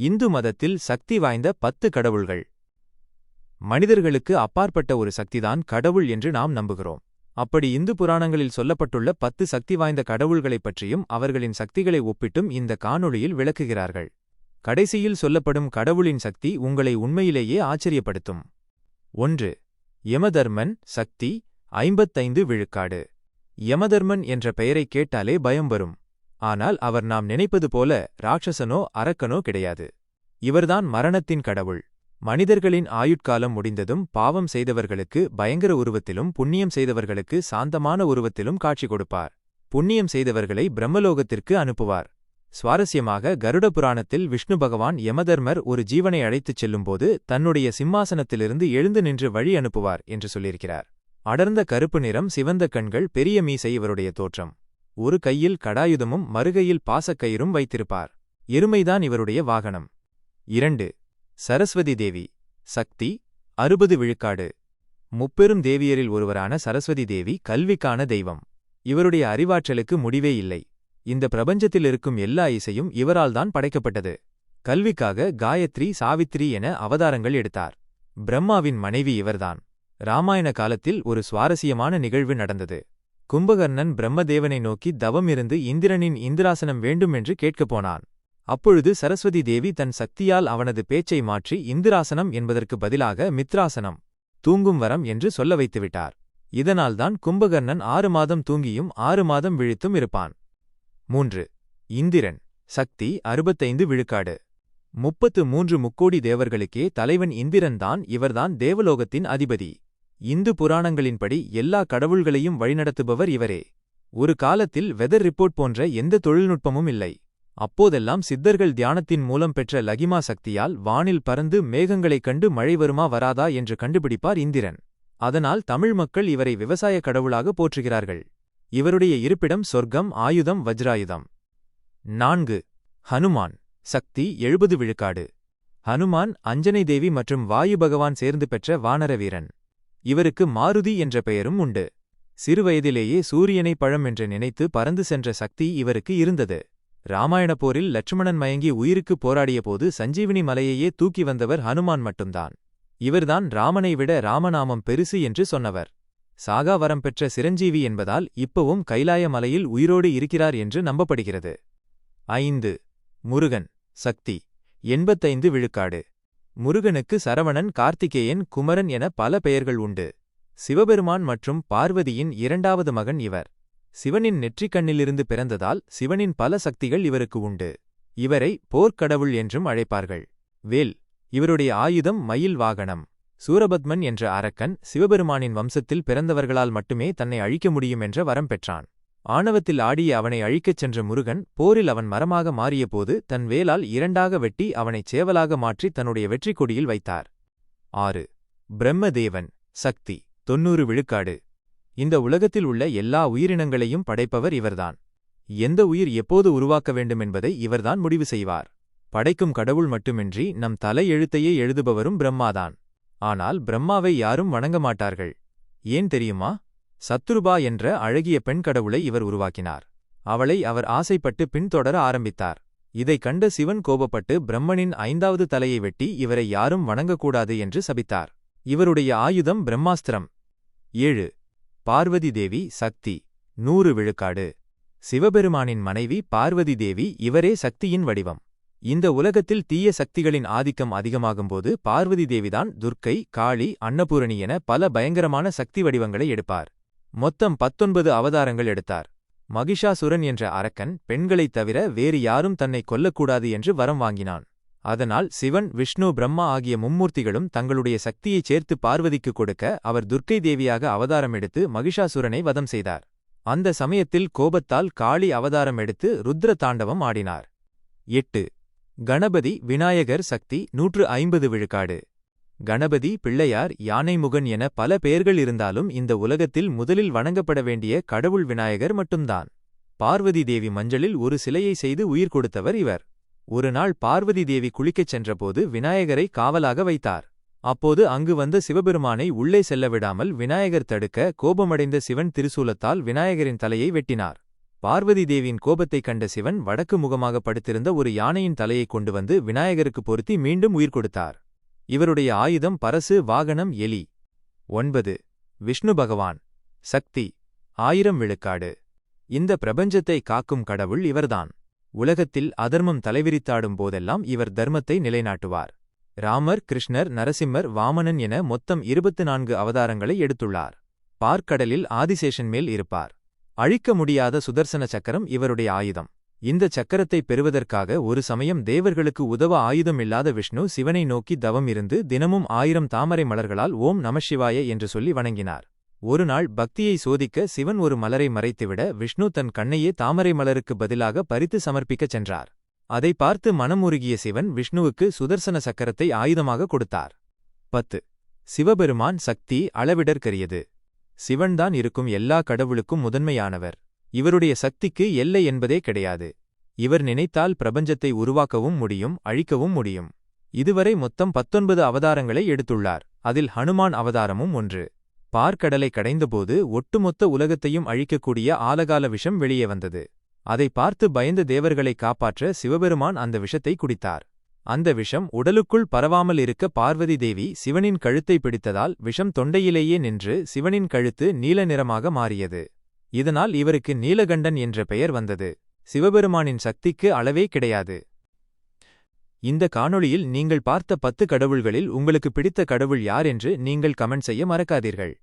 இந்து மதத்தில் சக்தி வாய்ந்த பத்து கடவுள்கள். மனிதர்களுக்கு அப்பாற்பட்ட ஒரு சக்திதான் கடவுள் என்று நாம் நம்புகிறோம். அப்படி இந்து புராணங்களில் சொல்லப்பட்டுள்ள பத்து சக்தி வாய்ந்த கடவுள்களைப் பற்றியும் அவர்களின் சக்திகளை ஒப்பிட்டும் இந்த காணொளியில் விளக்குகிறார்கள். கடைசியில் சொல்லப்படும் கடவுளின் சக்தி உங்களை உண்மையிலேயே ஆச்சரியப்படுத்தும். ஒன்று யமதர்மன் சக்தி ஐம்பத்தைந்து விழுக்காடு. யமதர்மன் என்ற பெயரைக் கேட்டாலே பயம் வரும். ஆனால் அவர் நாம் நினைப்பது போல ராட்சசனோ அரக்கனோ கிடையாது. இவர்தான் மரணத்தின் கடவுள். மனிதர்களின் ஆயுட்காலம் முடிந்ததும் பாவம் செய்தவர்களுக்கு பயங்கர உருவத்திலும் புண்ணியம் செய்தவர்களுக்கு சாந்தமான உருவத்திலும் காட்சி கொடுப்பார். புண்ணியம் செய்தவர்களை பிரம்மலோகத்திற்கு அனுப்புவார். சுவாரஸ்யமாக கருட புராணத்தில் விஷ்ணு பகவான் யமதர்மர் ஒரு ஜீவனை அழைத்துச் செல்லும்போது தன்னுடைய சிம்மாசனத்திலிருந்து எழுந்து நின்று வழி அனுப்புவார் என்று சொல்லியிருக்கிறார். அடர்ந்த கருப்பு நிறம் சிவந்த கண்கள் பெரிய மீசை இவருடைய தோற்றம். ஒரு கையில் கடாயுதமும் மறுகையில் பாசக்கயிறும் வைத்திருப்பார். எருமைதான் இவருடைய வாகனம். இரண்டு சரஸ்வதி தேவி. சக்தி அறுபது விழுக்காடு. முப்பெரும் தேவியரில் ஒருவரான சரஸ்வதி தேவி கல்விக்கான தெய்வம். இவருடைய அறிவாற்றலுக்கு முடிவே இல்லை. இந்த பிரபஞ்சத்தில் இருக்கும் எல்லா இசையும் இவரால்தான் படைக்கப்பட்டது. கல்விக்காக காயத்ரி சாவித்ரி என அவதாரங்கள் எடுத்தார். பிரம்மாவின் மனைவி இவர்தான். ராமாயண காலத்தில் ஒரு சுவாரஸ்யமான நிகழ்வு நடந்தது. கும்பகர்ணன் பிரம்மதேவனை நோக்கி தவம் இருந்து இந்திரனின் இந்திராசனம் வேண்டுமென்று கேட்கப் போனான். அப்பொழுது சரஸ்வதி தேவி தன் சக்தியால் அவனது பேச்சை மாற்றி இந்திராசனம் என்பதற்கு பதிலாக மித்ராசனம் தூங்கும் வரம் என்று சொல்ல வைத்துவிட்டார். இதனால்தான் கும்பகர்ணன் ஆறு மாதம் தூங்கியும் ஆறு மாதம் விழித்தும் இருப்பான். மூன்று. இந்திரன் சக்தி அறுபத்தைந்து விழுக்காடு. முப்பத்து மூன்று முக்கோடி தேவர்களுக்கே தலைவன் இந்திரன்தான் இவர்தான் தேவலோகத்தின் அதிபதி. இந்து புராணங்களின்படி எல்லா கடவுள்களையும் வழிநடத்துபவர் இவரே. ஒரு காலத்தில் வெதர் ரிப்போர்ட் போன்ற எந்த தொழில்நுட்பமும் இல்லை. அப்போதெல்லாம் சித்தர்கள் தியானத்தின் மூலம் பெற்ற லகிமா சக்தியால் வானில் பறந்து மேகங்களைக் கண்டு மழை வருமா வராதா என்று கண்டுபிடிப்பார் இந்திரன். அதனால் தமிழ் மக்கள் இவரை விவசாய கடவுளாக போற்றுகிறார்கள். இவருடைய இருப்பிடம் சொர்க்கம் ஆயுதம் வஜ்ராயுதம். நான்கு. ஹனுமான். சக்தி எழுபது விழுக்காடு. ஹனுமான் அஞ்சனை தேவி மற்றும் வாயு பகவான் சேர்ந்து பெற்ற வானர வீரன். இவருக்கு மாருதி என்ற பெயரும் உண்டு. சிறுவயதிலேயே சூரியனை பழம் என்று நினைத்து பறந்து சென்ற சக்தி இவருக்கு இருந்தது. ராமாயண போரில் லட்சுமணன் மயங்கி உயிருக்கு போராடியபோது சஞ்சீவினி மலையையே தூக்கி வந்தவர் ஹனுமான் மட்டும்தான். இவர்தான் ராமனை விட ராமநாமம் பெருசு என்று சொன்னவர். சாகா வரம் பெற்ற சிரஞ்சீவி என்பதால் இப்பவும் கைலாய மலையில் உயிரோடு இருக்கிறார் என்று நம்பப்படுகிறது. ஐந்து. முருகன். சக்தி. எண்பத்தைந்து விழுக்காடு. முருகனுக்கு சரவணன் கார்த்திகேயன் குமரன் என பல பெயர்கள் உண்டு. சிவபெருமான் மற்றும் பார்வதியின் இரண்டாவது மகன் இவர். சிவனின் நெற்றிக்கண்ணிலிருந்து பிறந்ததால் சிவனின் பல சக்திகள் இவருக்கு உண்டு. இவரை போர்க்கடவுள் என்றும் அழைப்பார்கள். வேல் இவருடைய ஆயுதம் மயில் வாகனம். சூரபத்மன் என்ற அரக்கன் சிவபெருமானின் வம்சத்தில் பிறந்தவர்களால் மட்டுமே தன்னை அழிக்க முடியும் என்ற வரம் பெற்றான். ஆணவத்தில் ஆடிய அவனை அழிக்கச் சென்ற முருகன் போரில் அவன் மரமாக மாறியபோது தன் வேலால் இரண்டாக வெட்டி அவனைச் சேவலாக மாற்றி தன்னுடைய வெற்றிக் கொடியில் வைத்தார். ஆறு. பிரம்மதேவன். சக்தி. தொன்னூறு விழுக்காடு. இந்த உலகத்தில் உள்ள எல்லா உயிரினங்களையும் படைப்பவர் இவர்தான். எந்த உயிர் எப்போது உருவாக்க வேண்டும் என்பதை இவர்தான் முடிவு செய்வார். படைக்கும் கடவுள் மட்டுமின்றி நம் தலை எழுத்தையே எழுதுபவரும் பிரம்மாதான். ஆனால் பிரம்மாவை யாரும் வணங்க மாட்டார்கள். ஏன் தெரியுமா? சத்துருபா என்ற அழகிய பெண் கடவுளை இவர் உருவாக்கினார். அவளை அவர் ஆசைப்பட்டு பின்தொடர ஆரம்பித்தார். இதைக் கண்ட சிவன் கோபப்பட்டு பிரம்மனின் ஐந்தாவது தலையை வெட்டி இவரை யாரும் வணங்கக்கூடாது என்று சபித்தார். இவருடைய ஆயுதம் பிரம்மாஸ்திரம். ஏழு. பார்வதி தேவி சக்தி. நூறு விழுக்காடு. சிவபெருமானின் மனைவி பார்வதி தேவி இவரே சக்தியின் வடிவம். இந்த உலகத்தில் தீய சக்திகளின் ஆதிக்கம் அதிகமாகும்போது பார்வதி தேவிதான் துர்க்கை காளி அன்னபூரணி என பல பயங்கரமான சக்தி வடிவங்களை எடுப்பார். மொத்தம் பத்தொன்பது அவதாரங்கள் எடுத்தார். மகிஷாசுரன் என்ற அரக்கன் பெண்களைத் தவிர வேறு யாரும் தன்னை கொல்லக்கூடாது என்று வரம் வாங்கினான். அதனால் சிவன் விஷ்ணு பிரம்மா ஆகிய மும்மூர்த்திகளும் தங்களுடைய சக்தியைச் சேர்த்து பார்வதிக்கு கொடுக்க அவர் துர்க்கை தேவியாக அவதாரம் எடுத்து மகிஷாசுரனை வதம் செய்தார். அந்த சமயத்தில் கோபத்தால் காளி அவதாரம் எடுத்து ருத்ர தாண்டவம் ஆடினார். எட்டு. கணபதி விநாயகர் சக்தி நூற்று ஐம்பது விழுக்காடு. கணபதி பிள்ளையார் யானைமுகன் என பல பெயர்கள் இருந்தாலும் இந்த உலகத்தில் முதலில் வணங்கப்பட வேண்டிய கடவுள் விநாயகர் மட்டும்தான். பார்வதி தேவி மஞ்சளில் ஒரு சிலையை செய்து உயிர் கொடுத்தவர் இவர். ஒருநாள் பார்வதி தேவி குளிக்கச் சென்றபோது விநாயகரை காவலாக வைத்தார். அப்போது அங்கு வந்த சிவபெருமானை உள்ளே செல்ல விடாமல் விநாயகர் தடுக்க கோபமடைந்த சிவன் திருசூலத்தால் விநாயகரின் தலையை வெட்டினார். பார்வதி தேவியின் கோபத்தைக் கண்ட சிவன் வடக்கு முகமாக படுத்திருந்த ஒரு யானையின் தலையைக் கொண்டு வந்து விநாயகருக்கு பொருத்தி மீண்டும் உயிர் கொடுத்தார். இவருடைய ஆயுதம் பரசு வாகனம் எலி. ஒன்பது. விஷ்ணு பகவான். சக்தி. ஆயிரம் விழுக்காடு. இந்த பிரபஞ்சத்தை காக்கும் கடவுள் இவர்தான். உலகத்தில் அதர்மம் தலைவிரித்தாடும் போதெல்லாம் இவர் தர்மத்தை நிலைநாட்டுவார். ராமர் கிருஷ்ணர் நரசிம்மர் வாமனன் என மொத்தம் இருபத்து நான்கு அவதாரங்களை எடுத்துள்ளார். பார்க்கடலில் ஆதிசேஷன் மேல் இருப்பார். அழிக்க முடியாத சுதர்சன சக்கரம் இவருடைய ஆயுதம். இந்த சக்கரத்தை பெறுவதற்காக ஒரு சமயம் தேவர்களுக்கு உதவ ஆயுதம் இல்லாத விஷ்ணு சிவனை நோக்கி தவம் இருந்து தினமும் ஆயிரம் தாமரை மலர்களால் ஓம் நமசிவாய என்று சொல்லி வணங்கினார். ஒருநாள் பக்தியை சோதிக்க சிவன் ஒரு மலரை மறைத்துவிட விஷ்ணு தன் கண்ணையே தாமரை மலருக்கு பதிலாக பறித்து சமர்ப்பிக்கச் சென்றார். அதை பார்த்து மனமுருகிய சிவன் விஷ்ணுவுக்கு சுதர்சன சக்கரத்தை ஆயுதமாக கொடுத்தார். பத்து. சிவபெருமான் சக்தி அளவிடற்கரியது. சிவன்தான் இருக்கும் எல்லா கடவுளுக்கும் முதன்மையானவர். இவருடைய சக்திக்கு எல்லை என்பதே கிடையாது. இவர் நினைத்தால் பிரபஞ்சத்தை உருவாக்கவும் முடியும் அழிக்கவும் முடியும். இதுவரை மொத்தம் பத்தொன்பது அவதாரங்களை எடுத்துள்ளார். அதில் ஹனுமான் அவதாரமும் ஒன்று. பார்க்கடலை கடைந்தபோது ஒட்டுமொத்த உலகத்தையும் அழிக்கக்கூடிய ஆலகால விஷம் வெளியே வந்தது. அதை பார்த்து பயந்த தேவர்களை காப்பாற்ற சிவபெருமான் அந்த விஷத்தை குடித்தார். அந்த விஷம் உடலுக்குள் பரவாமல் இருக்க பார்வதி தேவி சிவனின் கழுத்தை பிடித்ததால் விஷம் தொண்டையிலேயே நின்று சிவனின் கழுத்து நீல நிறமாக மாறியது. இதனால் இவருக்கு நீலகண்டன் என்ற பெயர் வந்தது. சிவபெருமானின் சக்திக்கு அளவே கிடையாது. இந்த காணொளியில் நீங்கள் பார்த்த பத்து கடவுள்களில் உங்களுக்கு பிடித்த கடவுள் யார் என்று நீங்கள் கமெண்ட் செய்ய மறக்காதீர்கள்.